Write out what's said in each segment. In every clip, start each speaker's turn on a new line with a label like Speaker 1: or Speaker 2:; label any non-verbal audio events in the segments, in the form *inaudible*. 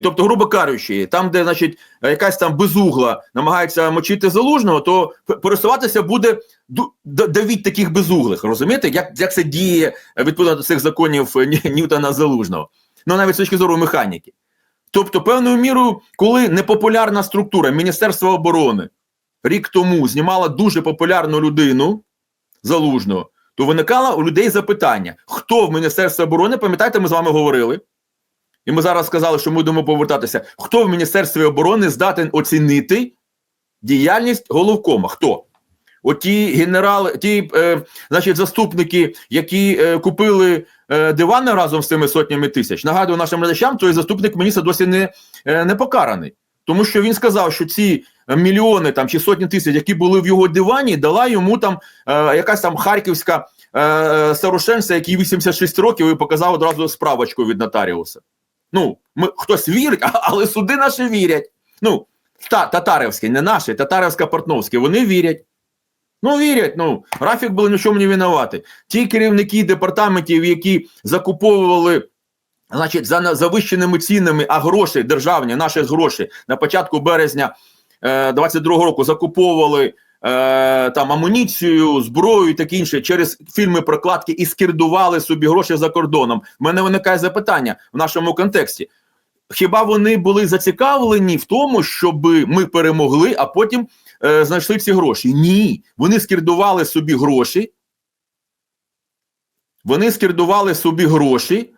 Speaker 1: Тобто, грубо кажучи, там, де значить, якась там безугла намагається мочити залужного, то пересуватися буде давіть таких безуглих. Розумієте, як, як це діє відповідно до цих законів е, Ньютона залужного? Ну навіть з точки зору механіки. Тобто, певною мірою, коли непопулярна структура Міністерства оборони рік тому знімала дуже популярну людину залужного, то виникало у людей запитання: хто в Міністерстві оборони, пам'ятаєте, ми з вами говорили? І ми зараз сказали, що ми будемо повертатися. Хто в Міністерстві оборони здатен оцінити діяльність головкома? Хто? Оті генерали, ті, е, значить, заступники, які е, купили е, дивани разом з цими сотнями тисяч. Нагадую нашим глядачам, той заступник міністра досі не, е, не покараний. Тому що він сказав, що ці е, мільйони там чи сотні тисяч, які були в його дивані, дала йому там е, якась там харківська е, старушенця, який 86 років і показав одразу справочку від нотаріуса. Ну, ми хтось вірить, але суди наші вірять. Ну, та, татарівські, не наші, татарівсько-портновські, вони вірять. Ну, вірять, ну, графік був ні в чому не винувати. Ті керівники департаментів, які закуповували значить, за завищеними цінами, а гроші державні, наші гроші на початку березня е, 22-го року закуповували е, там амуніцію, зброю і таке інше через фільми прокладки і скердували собі гроші за кордоном. В мене виникає запитання в нашому контексті. Хіба вони були зацікавлені в тому, щоб ми перемогли, а потім е, знайшли ці гроші? Ні, вони скердували собі гроші. Вони скердували собі гроші,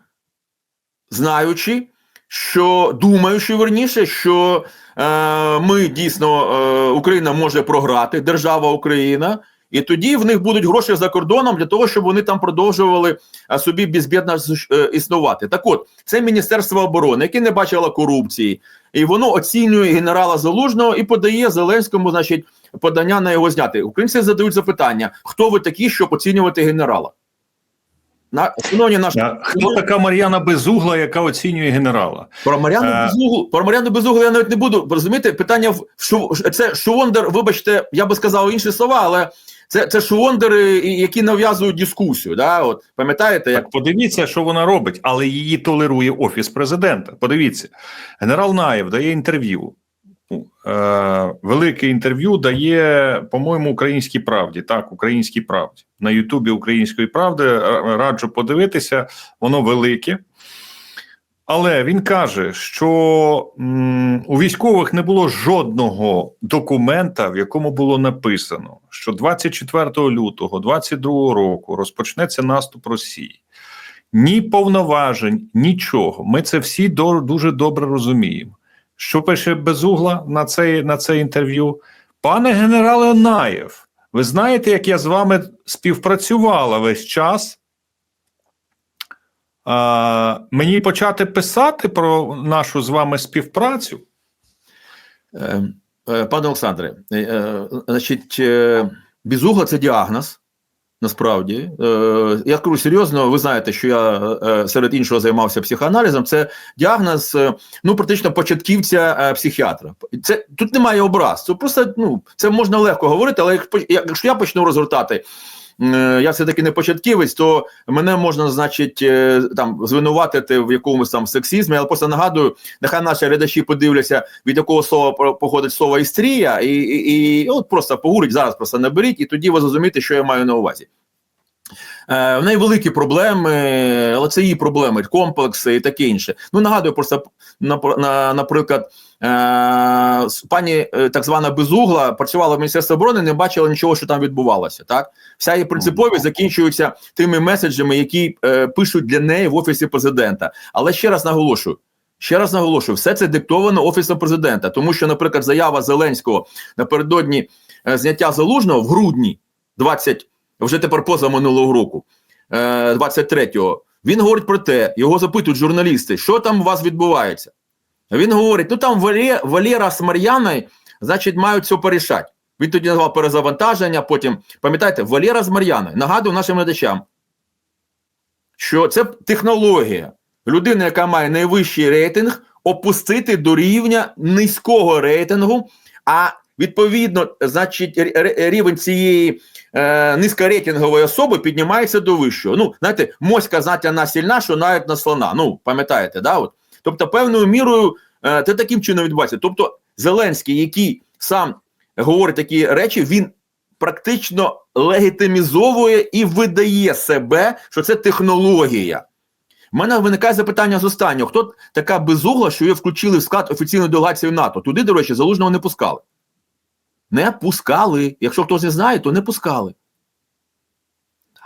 Speaker 1: знаючи, що думаючи верніше, що е, ми дійсно е, Україна може програти, держава Україна, і тоді в них будуть гроші за кордоном для того, щоб вони там продовжували е, собі безбідно е, існувати. Так от, це Міністерство оборони, яке не бачило корупції, і воно оцінює генерала Залужного і подає Зеленському, значить, подання на його зняти. Українці задають запитання: хто ви такі, щоб оцінювати генерала? На шановні наші
Speaker 2: Хто така Мар'яна Безугла, яка оцінює генерала?
Speaker 1: Про Мар'яну
Speaker 2: Е.
Speaker 1: Безуглу, про Мар'яну Безуглу я навіть не буду розуміти. Питання в що це шувондер, вибачте, я би сказав інші слова, але це, це шувондери, які нав'язують дискусію. Да? От пам'ятаєте, як
Speaker 2: Так подивіться, що вона робить, але її толерує офіс президента. Подивіться, генерал Наєв дає інтерв'ю. Е, велике інтерв'ю дає, по-моєму, українській правді. Так, українській правді на Ютубі Української правди раджу подивитися, воно велике. Але він каже, що у військових не було жодного документа, в якому було написано, що 24 лютого 22 року розпочнеться наступ Росії. Ні повноважень, нічого. Ми це всі дуже добре розуміємо. Що пише Безугла на це, на це інтерв'ю? Пане генерале Наєв, ви знаєте, як я з вами співпрацювала весь час? А, мені почати писати про нашу з вами співпрацю?
Speaker 1: е, е, пане Олександре, е, е, значить, Безугла це діагноз. Насправді, е, я кажу серйозно, ви знаєте, що я е, серед іншого займався психоаналізом. Це діагноз, е, ну практично початківця психіатра. Це тут немає образ. Це просто ну це можна легко говорити, але якщо я почну розгортати, я все таки не початківець, то мене можна, значить, е, там звинуватити в якомусь там сексізмі. Але просто нагадую, нехай наші глядачі подивляться, від якого слова походить слово істрія, і, і, і от просто погурить зараз, просто наберіть, і тоді ви зрозумієте, що я маю на увазі. Е, в неї великі проблеми, але це її проблеми, комплекси і таке інше. Ну нагадую, просто на, на, наприклад, е, пані е, так звана безугла працювала в Міністерстві оборони, не бачила нічого, що там відбувалося. Так, вся її принциповість закінчується тими меседжами, які е, пишуть для неї в офісі президента. Але ще раз наголошую. Ще раз наголошую, все це диктовано офісом президента, тому що, наприклад, заява Зеленського напередодні зняття залужного в грудні 20, вже тепер поза минулого року, е, 23-го, він говорить про те, його запитують журналісти, що там у вас відбувається. Він говорить: ну там Валє, Валєра з Мар'яною, значить, мають все порішати. Він тоді назвав перезавантаження, потім, пам'ятаєте, Валєра з Мар'яною. Нагадую нашим глядачам, що це технологія. Людина, яка має найвищий рейтинг, опустити до рівня низького рейтингу, а відповідно, значить, рівень цієї е, низькорейтингової особи піднімається до вищого. Ну, знаєте, моська знаття на сильна, що навіть на слона. Ну, пам'ятаєте, да? От. Тобто, певною мірою е, це таким чином відбувається. Тобто, Зеленський, який сам говорить такі речі, він практично легітимізовує і видає себе, що це технологія. У мене виникає запитання з останнього: хто така безугла, що її включили в склад офіційної делегації НАТО? Туди, до речі, залужного не пускали. Не пускали. Якщо хтось не знає, то не пускали.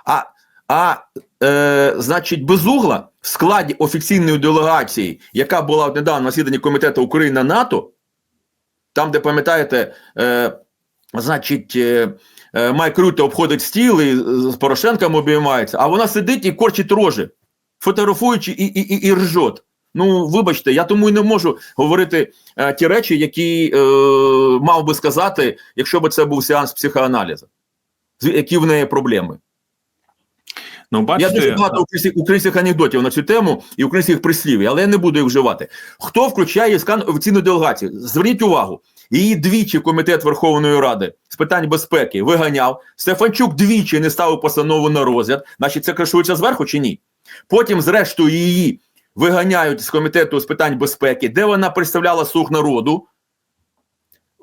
Speaker 1: А, а е, значить, безугла в складі офіційної делегації, яка була недавно на засіданні комітету Україна НАТО, там, де пам'ятаєте, е, значить, е, е, Майк Рюте обходить стіл і з Порошенком обіймається, а вона сидить і корчить рожі, фотографуючи і, і, і, і ржот. Ну, вибачте, я тому і не можу говорити е, ті речі, які е, мав би сказати, якщо б це був сеанс психоаналізу. Які в неї проблеми?
Speaker 2: Ну,
Speaker 1: Я дуже багато українських, українських анекдотів на цю тему і українських прислів'їв, але я не буду їх вживати. Хто включає скан офіційну делегацію? Зверніть увагу, її двічі комітет Верховної Ради з питань безпеки виганяв. Стефанчук двічі не ставив постанову на розгляд. Значить, це кришується зверху чи ні? Потім, зрештою, її виганяють з комітету з питань безпеки, де вона представляла слуг народу.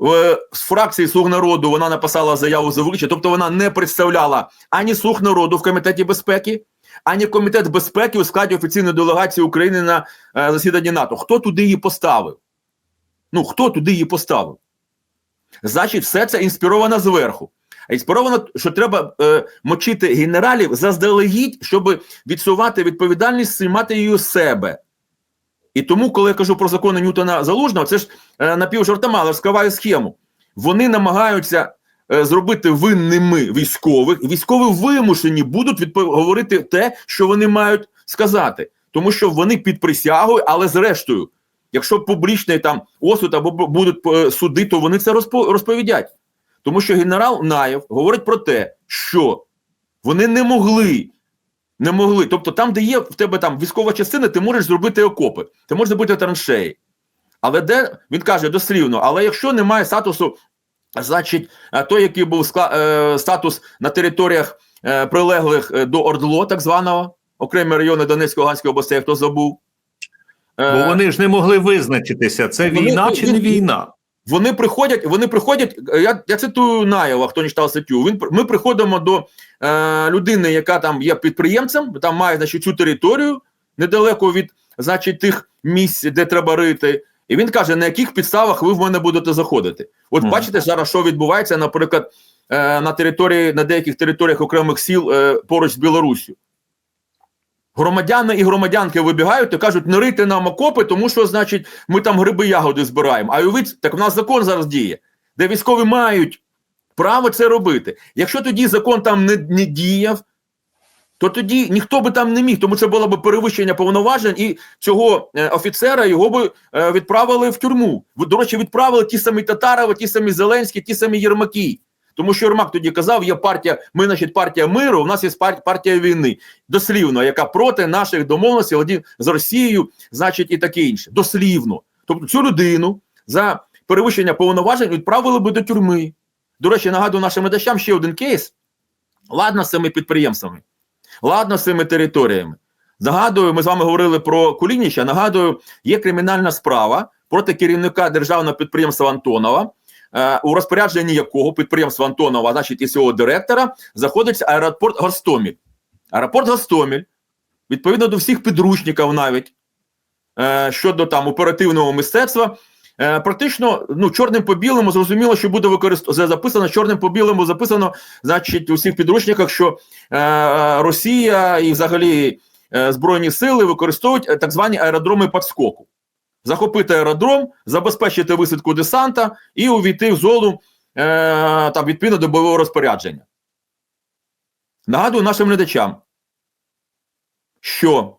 Speaker 1: Е, З фракції Слуг народу вона написала заяву за вилучення, тобто вона не представляла ані Слуг народу в комітеті безпеки, ані комітет безпеки у складі офіційної делегації України на е, засіданні НАТО. Хто туди її поставив? Ну хто туди її поставив? Значить, все це інспіровано зверху. А інспіровано, що треба е, мочити генералів заздалегідь, щоб відсувати відповідальність, знімати її у себе. І тому, коли я кажу про закони Ньютона Залужного, це ж е, напівжартома, але розкриваю схему. Вони намагаються е, зробити винними військових, і військові вимушені будуть відпо- говорити те, що вони мають сказати, тому що вони під присягою, але зрештою, якщо публічний там осуд або будуть е, суди, то вони це розпо- розповідять. Тому що генерал Наєв говорить про те, що вони не могли не могли. Тобто, там, де є в тебе там військова частина, ти можеш зробити окопи, ти можеш зробити траншеї. Але де він каже дослівно, але якщо немає статусу, значить, е, той, який був скла- е, статус на територіях е, прилеглих е, до Ордло, так званого, окремі райони Донецької Луганської областей, хто забув. Е,
Speaker 2: бо вони ж не могли визначитися, це
Speaker 1: Вони-
Speaker 2: війна чи не війна.
Speaker 1: Вони приходять, вони приходять. е, Я, я цитую Наєва, хто не читав статтю. Він ми приходимо до е, людини, яка там є підприємцем, там має значить, цю територію недалеко від значить, тих місць, де треба рити. І він каже, на яких підставах ви в мене будете заходити. От
Speaker 2: Мгм.
Speaker 1: бачите зараз, що відбувається, наприклад, е, на території, на деяких територіях окремих сіл е, поруч з Білоруссю. Громадяни і громадянки вибігають і кажуть, не рийте нам окопи, тому що, значить, ми там гриби ягоди збираємо. А уявіть, так в нас закон зараз діє, де військові мають право це робити. Якщо тоді закон там не, не діяв, то тоді ніхто би там не міг, тому це було б перевищення повноважень, і цього е, офіцера його би е, відправили в тюрму. До речі, відправили ті самі Татарови, ті самі Зеленські, ті самі Єрмаки. Тому що Єрмак тоді казав, є партія, ми, значить, партія миру, у нас є партія війни, дослівно, яка проти наших домовленостей з Росією, значить, і таке інше. Дослівно. Тобто цю людину за перевищення повноважень відправили би до тюрми. До речі, нагадую нашим глядачам ще один кейс. Ладно з цими підприємствами, ладно з цими територіями. Нагадую, ми з вами говорили про Кулініча. Нагадую, є кримінальна справа проти керівника державного підприємства Антонова, у розпорядженні якого підприємства Антонова, значить, і цього директора, знаходиться аеропорт Гостоміль. Аеропорт Гостоміль, відповідно до всіх підручників навіть е, щодо там оперативного мистецтва. Е, практично ну, чорним по білому зрозуміло, що буде використовано записано чорним по білому, записано, значить, у всіх підручниках, що е, Росія і взагалі е, Збройні сили використовують е, так звані аеродроми підскоку. Захопити аеродром, забезпечити висадку десанта і увійти в зону е, там, відповідно до бойового розпорядження. Нагадую нашим глядачам, що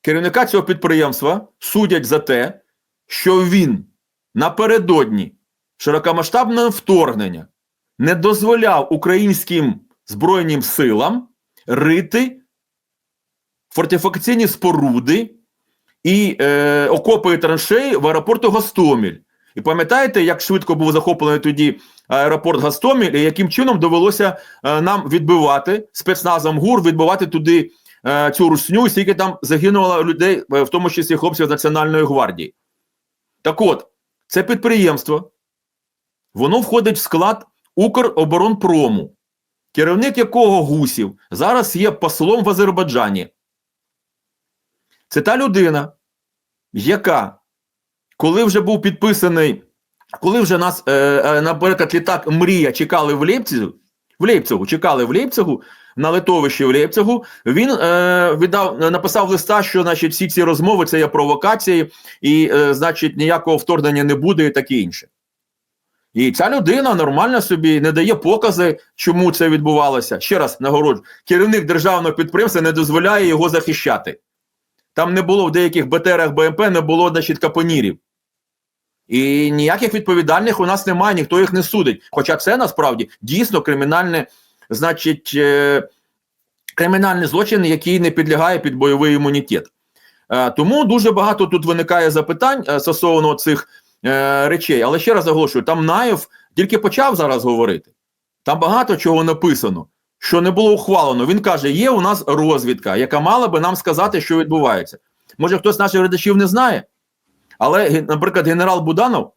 Speaker 1: керівника цього підприємства судять за те, що він напередодні широкомасштабного вторгнення не дозволяв українським збройним силам рити фортифікаційні споруди і е, окопи траншеї в аеропорту Гостомель. І пам'ятаєте, як швидко був захоплений тоді аеропорт Гостомель, і яким чином довелося е, нам відбивати спецназом ГУР, відбивати туди е, цю русню, і скільки там загинуло людей, е, в тому числі хлопців Національної гвардії. Так от, це підприємство, воно входить в склад Укроборонпрому, керівник якого Гусів зараз є послом в Азербайджані. Це та людина, яка, коли вже був підписаний, коли вже нас, е, е, наприклад, літак Мрія чекали в Лейпцигу, в Лейпцигу, чекали в Лейпцигу, на литовищі в Лейпцигу, він е, віддав, написав листа, що значить, всі ці розмови це є провокації, і, е, значить, ніякого вторгнення не буде, і таке інше. І ця людина нормально собі не дає покази, чому це відбувалося. Ще раз нагороджу, керівник державного підприємства не дозволяє його захищати. Там не було в деяких БТРах БМП, не було значить, капонірів. І ніяких відповідальних у нас немає, ніхто їх не судить. Хоча це насправді дійсно кримінальне, значить, е, кримінальний злочин, який не підлягає під бойовий імунітет. Е, тому дуже багато тут виникає запитань е, стосовно цих речей. Але ще раз оголошую, там Наєв тільки почав зараз говорити. Там багато чого написано, що не було ухвалено. Він каже: є у нас розвідка, яка мала би нам сказати, що відбувається. Може, хтось з наших глядачів не знає, але, наприклад, генерал Буданов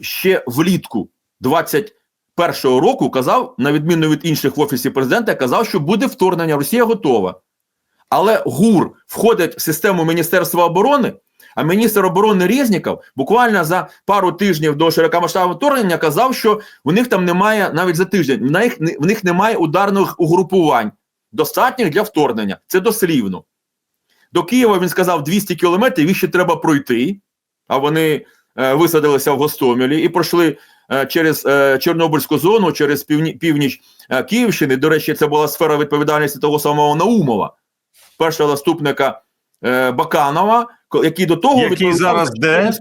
Speaker 1: ще влітку 21-го року казав, на відміну від інших в офісі президента, казав, що буде вторгнення, Росія готова. Але ГУР входить в систему Міністерства оборони, а міністр оборони Резніков буквально за пару тижнів до широкомасштабного вторгнення казав, що в них там немає навіть за тиждень, в них, в них немає ударних угрупувань, достатніх для вторгнення. Це дослівно. До Києва він сказав 200 кілометрів, їх ще треба пройти, а вони е, висадилися в Гостомелі і пройшли е, через е, Чорнобильську зону, через півні, північ е, Київщини. До речі, це була сфера відповідальності того самого Наумова, першого заступника Баканова, який до того
Speaker 2: Який
Speaker 1: відповідав
Speaker 2: зараз де?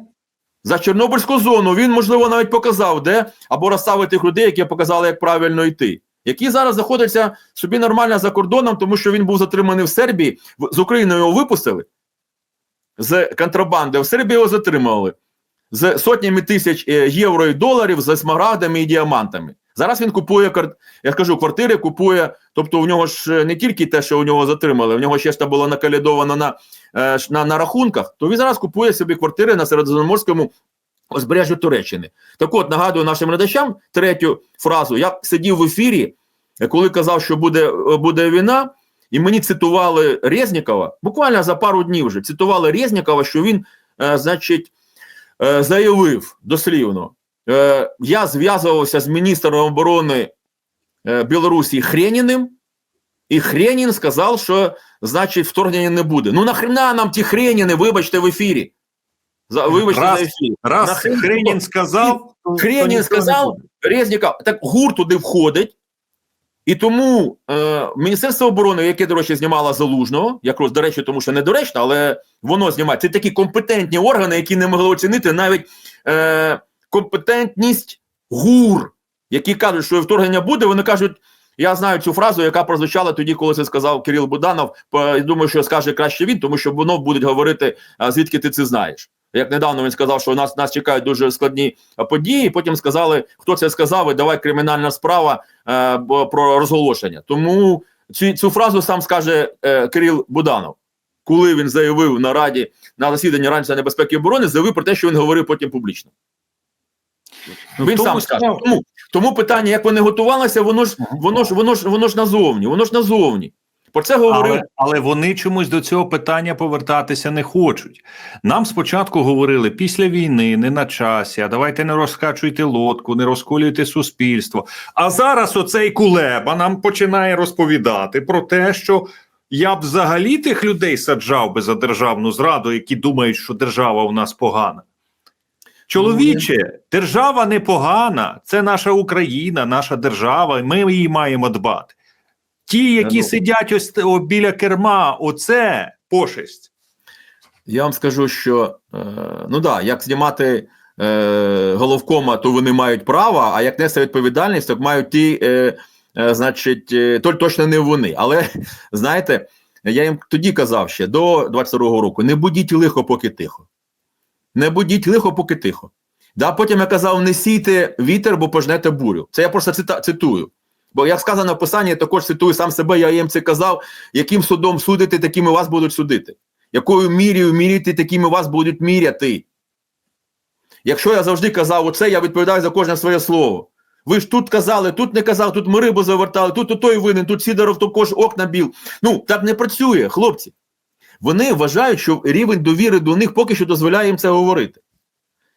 Speaker 1: за Чорнобильську зону. Він, можливо, навіть показав, де або розставив тих людей, які показали, як правильно йти. Які зараз знаходяться собі нормально за кордоном, тому що він був затриманий в Сербії. З України його випустили з контрабанди. В Сербії його затримали з сотнями тисяч е, євро і доларів, з смарагдами і діамантами. Зараз він купує я скажу, квартири купує. Тобто, у нього ж е, не тільки те, що у нього затримали, у нього ще ж там було накалядовано на, е, на, на рахунках. То він зараз купує собі квартири на середземноморському узбережжю Туреччини. Так от нагадую нашим глядачам третю фразу. Я сидів в ефірі, е, коли казав, що буде, буде війна, і мені цитували Резнікова, буквально за пару днів вже цитували Резнікова, що він, значить, заявив дослівно. Е, я зв'язувався з міністром оборони е, Білорусі Хреніним, і Хренін сказав, що значить вторгнення не буде. Ну нахрена нам ті Хреніни, вибачте в ефірі. За, вибачте
Speaker 2: Раз-
Speaker 1: за ефір.
Speaker 2: Раз
Speaker 1: Нахрен-
Speaker 2: Хренін сказав,
Speaker 1: Хренін сказав. Резніков, так гурт туди входить, і тому е, Міністерство оборони, яке, до речі, знімало залужного, якраз до речі, тому що недоречно, але воно знімає. Це такі компетентні органи, які не могли оцінити навіть е, компетентність гур, які кажуть, що вторгнення буде. Вони кажуть. Я знаю цю фразу, яка прозвучала тоді, коли це сказав Кирил Буданов. По- Я думаю, що скаже краще він, тому що воно будуть говорити, звідки ти це знаєш. Як недавно він сказав, що нас нас чекають дуже складні події. Потім сказали, хто це сказав, і давай кримінальна справа е, про розголошення. Тому цю, цю фразу сам скаже е, Кирил Буданов, коли він заявив на раді на засіданні Ради небезпеки і оборони, заявив про те, що він говорив потім публічно.
Speaker 2: Ну,
Speaker 1: він
Speaker 2: тому
Speaker 1: сам скаже. Тому, тому питання, як вони готувалися, воно ж воно ж воно ж воно ж назовні, воно ж назовні. Про це говорив
Speaker 2: Але, але вони чомусь до цього питання повертатися не хочуть. Нам спочатку говорили після війни, не на часі, а давайте не розкачуйте лодку, не розколюйте суспільство. А зараз оцей кулеба нам починає розповідати про те, що я б взагалі тих людей саджав би за державну зраду, які думають, що держава у нас погана. Чоловіче, держава не погана, це наша Україна, наша держава, ми її маємо дбати. Ті, які
Speaker 1: Ну.
Speaker 2: сидять ось о, біля керма, оце пошесть.
Speaker 1: Я вам скажу, що е, ну да, як знімати е, головкома, то вони мають право, а як нести відповідальність, то мають ті, е, е, значить, е, то точно не вони. Але *laughs* знаєте, я їм тоді казав ще до 22-го року: не будіть лихо, поки тихо. Не будіть лихо, поки тихо. Да, потім я казав: не сійте вітер, бо пожнете бурю. Це я просто цита, цитую. Бо як сказано в писанні, я також цитую сам себе, я їм це казав, яким судом судити, таким і вас будуть судити якою мірою міряти, такими вас будуть міряти. Якщо я завжди казав оце, я відповідаю за кожне своє слово. Ви ж тут казали, тут не казали, тут ми рибу завертали, тут той винен, тут Сідоров також окна біл. Ну, так не працює, хлопці. Вони вважають, що рівень довіри до них поки що дозволяє їм це говорити.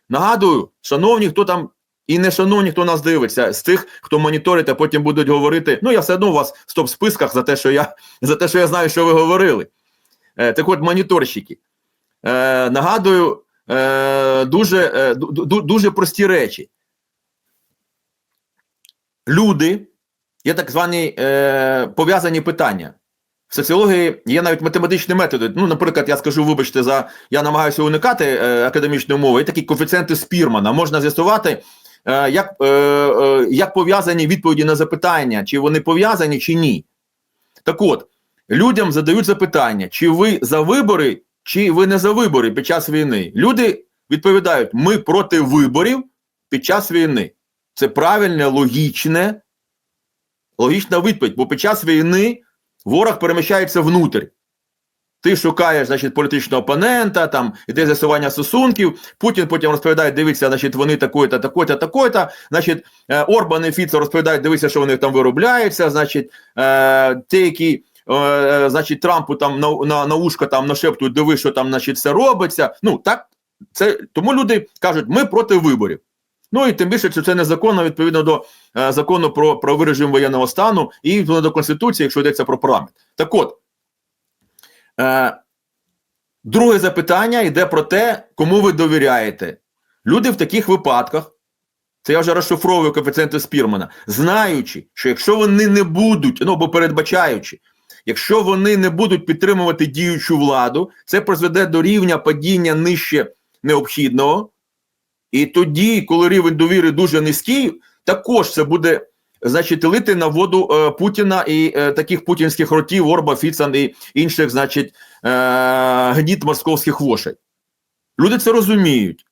Speaker 1: Нагадую, шановні, хто там і не шановні, хто нас дивиться, з тих, хто моніторить, а потім будуть говорити. Ну, я все одно у вас в стоп-списках за те, що я за те, що я знаю, що ви говорили. Е, так от, моніторщики. Е, нагадую, е, дуже, е, ду- ду- дуже прості речі. Люди, є так звані е, пов'язані питання. В соціології є навіть математичні методи. Ну, наприклад, я скажу, вибачте, за я намагаюся уникати е, академічної мови. Є такі коефіцієнти Спірмана. Можна з'ясувати, е, як, е, е, як пов'язані відповіді на запитання, чи вони пов'язані, чи ні. Так от, людям задають запитання, чи ви за вибори, чи ви не за вибори під час війни. Люди відповідають: ми проти виборів під час війни. Це правильне, логічне, логічна відповідь, бо під час війни ворог переміщається внутрь. Ти шукаєш, значить, політичного опонента, там іде з'ясування стосунків. Путін потім розповідає, дивіться, значить, вони такої-то, такої-то, такої-то. Значить, е, Орбан і Фіцо розповідають, дивіться, що вони там виробляються. Значить, е, ті, які, е, значить, Трампу там на, на, на ушко там нашептують, диви, що там, значить, все робиться. Ну, так, це, тому люди кажуть, ми проти виборів. Ну і тим більше, що це незаконно відповідно до е, закону про правовий режим воєнного стану і відповідно до Конституції, якщо йдеться про парламент. Так от, е, друге запитання йде про те, кому ви довіряєте. Люди в таких випадках, це я вже розшифровую коефіцієнти Спірмана, знаючи, що якщо вони не будуть, ну або передбачаючи, якщо вони не будуть підтримувати діючу владу, це призведе до рівня падіння нижче необхідного. І тоді, коли рівень довіри дуже низький, також це буде значить лити на воду е, Путіна і е, таких путінських ротів, Орба, Фіцан і інших, значить, е, гніт московських вошей. Люди це розуміють.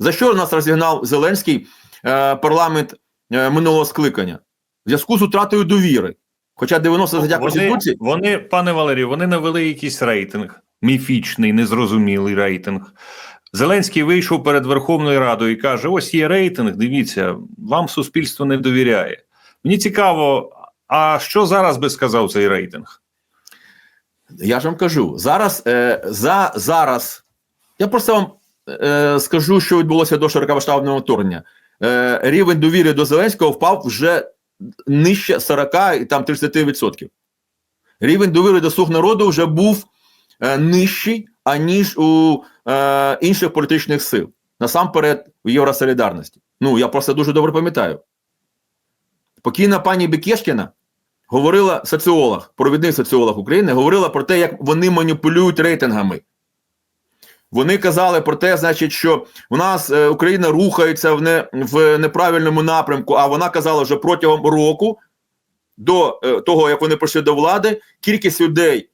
Speaker 1: За що нас розігнав Зеленський е, парламент е, минулого скликання? В зв'язку з утратою довіри. Хоча 90 стаття Конституції.
Speaker 2: вони, пане Валерію, вони навели якийсь рейтинг, міфічний, незрозумілий рейтинг. Зеленський вийшов перед Верховною Радою і каже: ось є рейтинг, дивіться, вам суспільство не довіряє. Мені цікаво, а що зараз би сказав цей рейтинг?
Speaker 1: Я ж вам кажу, зараз е, за зараз. Я просто вам е, скажу, що відбулося до широкомасштабного вторгнення. Е, рівень довіри до Зеленського впав вже нижче 40 і там 30%. Рівень довіри до слуг народу вже був е, нижчий, аніж у е, інших політичних сил. Насамперед в Євросолідарності. Ну, я просто дуже добре пам'ятаю. Покійна пані Бекешкіна говорила соціолог, провідний соціолог України, говорила про те, як вони маніпулюють рейтингами. Вони казали про те, значить, що у нас е, Україна рухається в, не, в неправильному напрямку, а вона казала, що протягом року, до е, того, як вони прийшли до влади, кількість людей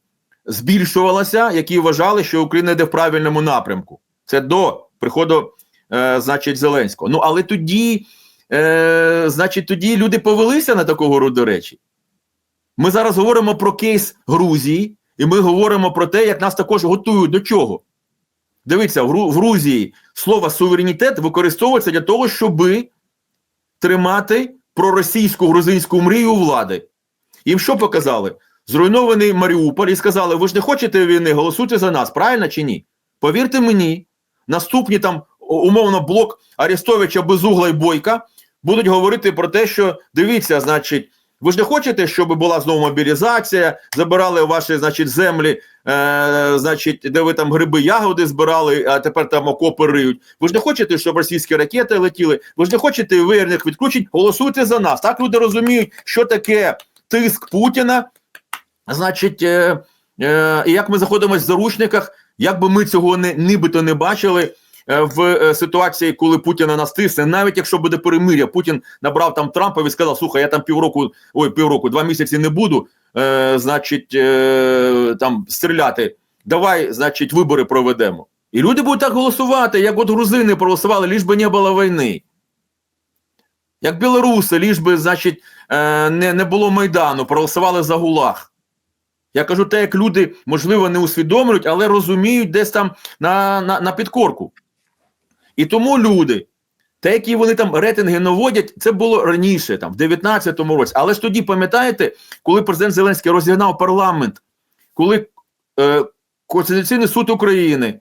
Speaker 1: збільшувалася, які вважали, що Україна йде в правильному напрямку. Це до приходу, е, значить, Зеленського. Ну, але тоді, е, значить, тоді люди повелися на такого роду речі. Ми зараз говоримо про кейс Грузії, і ми говоримо про те, як нас також готують до чого. Дивіться, в, Гру- в Грузії слово суверенітет використовується для того, щоб тримати проросійську грузинську мрію влади. Їм що показали? Зруйнований Маріуполь і сказали: ви ж не хочете війни, голосуйте за нас, правильно чи ні? Повірте мені, наступні там умовно блок Арестовича, Безугла і Бойка будуть говорити про те, що дивіться, значить, ви ж не хочете, щоб була знову мобілізація, забирали ваші, значить, землі, е, значить, де ви там гриби, ягоди збирали, а тепер там окопи риють. Ви ж не хочете, щоб російські ракети летіли. Ви ж не хочете виерних відключень. Голосуйте за нас. Так люди розуміють, що таке тиск Путіна. Значить, е, е, як ми заходимось в заручниках, як би ми цього не нібито не бачили. е, В е, ситуації, коли Путін на нас тисне, навіть якщо буде перемир'я, Путін набрав там Трампа і сказав: слухай, я там півроку, ой, півроку, два місяці не буду, е, значить, е, там стріляти. Давай, значить, вибори проведемо. І люди будуть так голосувати, як от грузини проголосували, ліж би не було війни. Як білоруси, ліж би, значить, е, не, не було Майдану, проголосували за ГУЛАГ. Я кажу те, як люди, можливо, не усвідомлюють, але розуміють десь там на, на, на підкорку. І тому люди, те, які вони там рейтинги наводять, це було раніше, там, в 19-му році. Але ж тоді, пам'ятаєте, коли президент Зеленський розігнав парламент, коли е, Конституційний суд України,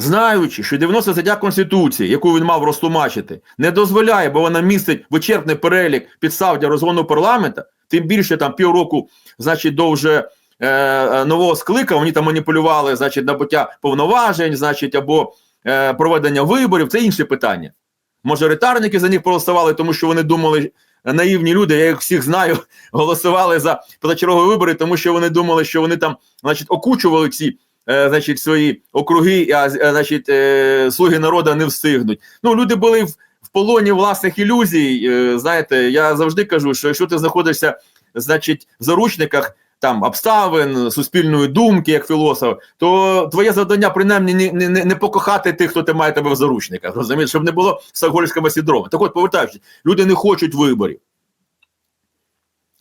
Speaker 1: знаючи, що 90 стаття Конституції, яку він мав розтлумачити, не дозволяє, бо вона містить вичерпний перелік підстав для розгону парламента, тим більше там півроку, значить, до вже е, е, нового склика, вони там маніпулювали, значить, набуття повноважень, значить, або е, проведення виборів, це інше питання. Мажоритарники за них проголосували, тому що вони думали, наївні люди, я їх всіх знаю, *laughs* голосували за позачергові вибори, тому що вони думали, що вони там, значить, окучували ці. Е, Значить, свої округи, а е, значить, е, слуги народу не встигнуть. Ну, люди були в, в полоні власних ілюзій. Знаєте, я завжди кажу, що якщо ти знаходишся, значить, в заручниках там обставин, суспільної думки, як філософ, то твоє завдання принаймні не, не, не, покохати тих, хто тримає тебе в заручниках, розумієш, щоб не було стокгольмського синдрому. Так от, повертаючись, люди не хочуть виборів.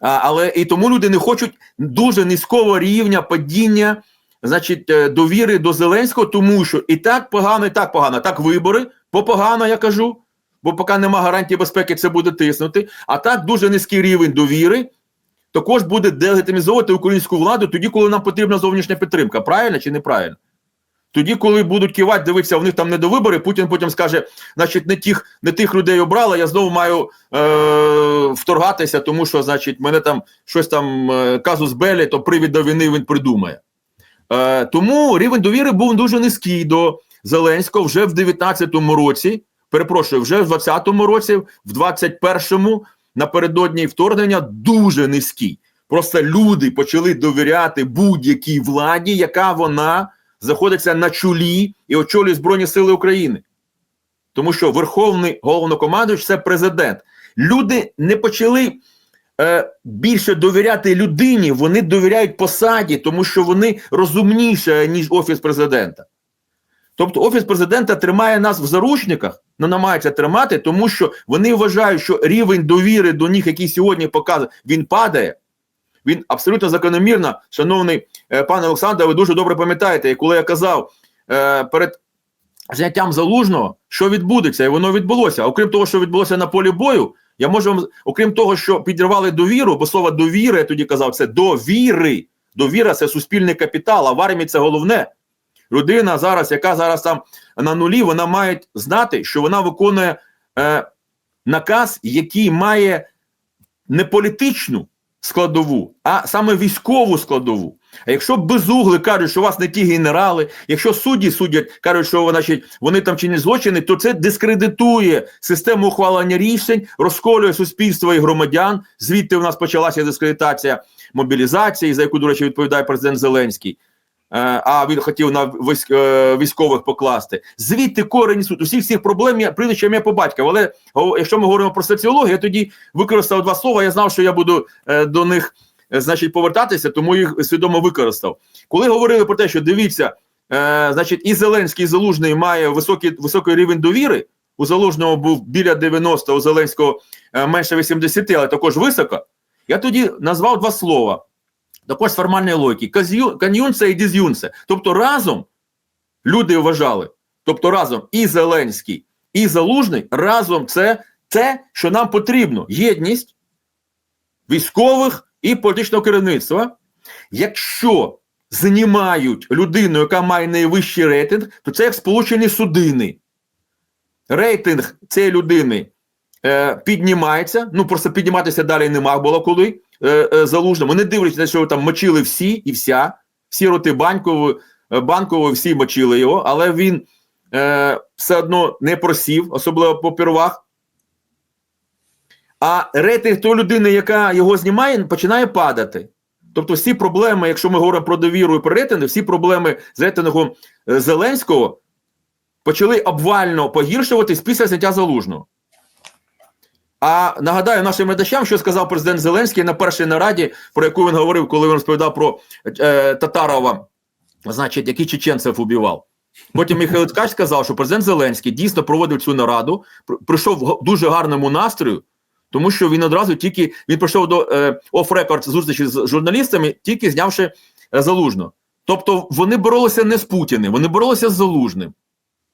Speaker 1: А, але і тому люди не хочуть дуже низького рівня падіння, значить, е, довіри до Зеленського, тому що і так погано, і так погано. Так вибори, бо погано, я кажу, бо поки нема гарантії безпеки, це буде тиснути. А так дуже низький рівень довіри також буде делегітимізовувати українську владу тоді, коли нам потрібна зовнішня підтримка. Правильно чи неправильно? Тоді, коли будуть кивати, дивитися, у них там не до вибори, Путін потім скаже, значить, не тих, не тих людей обрала, я знову маю е, вторгатися, тому що, значить, мене там щось там е, казус Белі, то привід до війни він придумає. Е, тому рівень довіри був дуже низький до Зеленського вже в 19-му році. Перепрошую, вже в 20-му році, в 21-му, напередодні вторгнення, дуже низький. Просто люди почали довіряти будь-якій владі, яка вона знаходиться на чолі і очолює Збройні Сили України. Тому що Верховний головнокомандуючий – це президент. Люди не почали більше довіряти людині, вони довіряють посаді, тому що вони розумніші, ніж Офіс президента. Тобто Офіс президента тримає нас в заручниках, ну намагається тримати, тому що вони вважають, що рівень довіри до них, який сьогодні показує, він падає. Він абсолютно закономірно, шановний е, пане Олександр, ви дуже добре пам'ятаєте, коли я казав е, перед зняттям залужного, що відбудеться, і воно відбулося. Окрім того, що відбулося на полі бою, я можу вам, окрім того, що підірвали довіру, бо слово довіри, я тоді казав, це довіри. Довіра це суспільний капітал, а в армії це головне. Людина зараз, яка зараз там на нулі, вона має знати, що вона виконує е, наказ, який має не політичну складову, а саме військову складову. А якщо безугли кажуть, що у вас не ті генерали, якщо судді судять, кажуть, що значить, вони там чинять злочини, то це дискредитує систему ухвалення рішень, розколює суспільство і громадян. Звідти у нас почалася дискредитація мобілізації, за яку, до речі, відповідає президент Зеленський. Е, А він хотів на е, військових покласти. Звідти корені суд усіх цих проблем я прізвище ім'я по батькові. Але якщо ми говоримо про соціологію, я тоді використав два слова. Я знав, що я буду е, до них значить, повертатися, тому їх свідомо використав. Коли говорили про те, що дивіться, е, значить, і Зеленський, і Залужний має високий, високий рівень довіри. У Залужного був біля 90, у Зеленського е, менше 80, але також високо. Я тоді назвав два слова. Також з формальної логіки. Кан'юнце і діз'юнце. Тобто разом люди вважали, тобто разом і Зеленський, і Залужний, разом це те, що нам потрібно. Єдність військових і політичного керівництва. Якщо знімають людину, яка має найвищий рейтинг, то це як сполучені судини. Рейтинг цієї людини е, піднімається. Ну просто підніматися далі нема було коли е, е, дивлячись на те, що там мочили всі і вся, всі роти банкові, е, всі мочили його, але він е, все одно не просів, особливо по первах. А рейтинг тої людини, яка його знімає, починає падати. Тобто, всі проблеми, якщо ми говоримо про довіру і про рейтинги, всі проблеми з рейтингом е, Зеленського почали обвально погіршуватись після зняття залужного. А нагадаю нашим глядачам, що сказав президент Зеленський на першій нараді, про яку він говорив, коли він розповідав про е, Татарова, значить, який чеченців убивав. Потім Михайло Ткач сказав, що президент Зеленський дійсно проводив цю нараду, пр- прийшов в дуже гарному настрою, тому що він одразу тільки він прийшов до е, оф-рекорд зустрічі з журналістами, тільки знявши е, залужно. Тобто вони боролися не з Путіним, вони боролися з залужним.